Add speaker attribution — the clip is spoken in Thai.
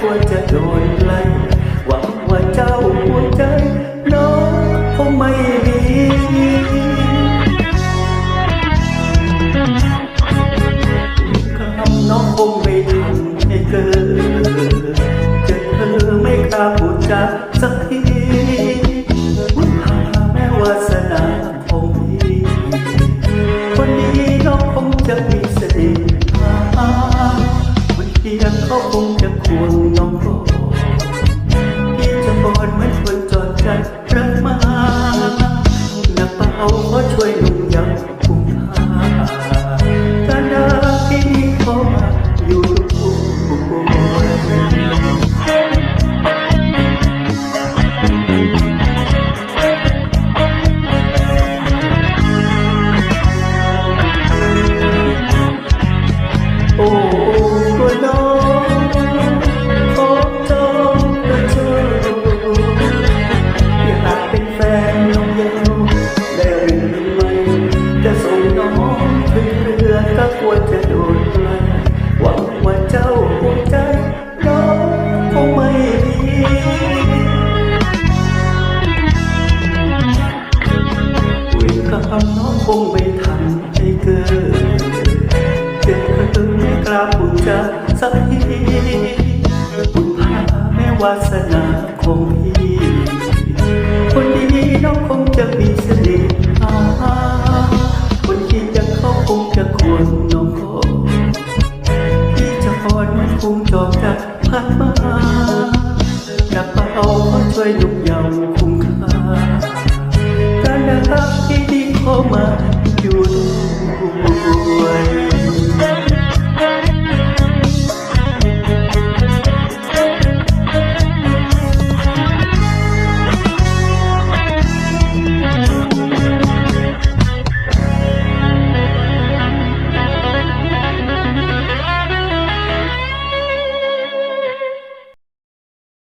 Speaker 1: ก็ควจะโดนไล่หวังว่าเจ้าหัวใจน้องคงไม่มีคำน้องคงไม่ทำให้เกิดเจอเธอไม่กล้าพูดจาสักทีบุญพาแม้วาสนาคงมีคนนี้น้องคงจะมีเสน่ห์ คงจะควงน้องโบพี่จะบอนเหมือนคนจอดใจรักมาหนักเบาขอช่วยหนู งคงไม่ทันให้เกิดเจ็บเธอไม่กล้าพูดจาสักทีบุญพาแม้วาสนาคงพี่คนดีน้องคงจะมีเสน่ห์คนที่จะเข้าคงจะควรน้องก็พี่จะอ่อนมันคงจอบจะพัดมา คุ้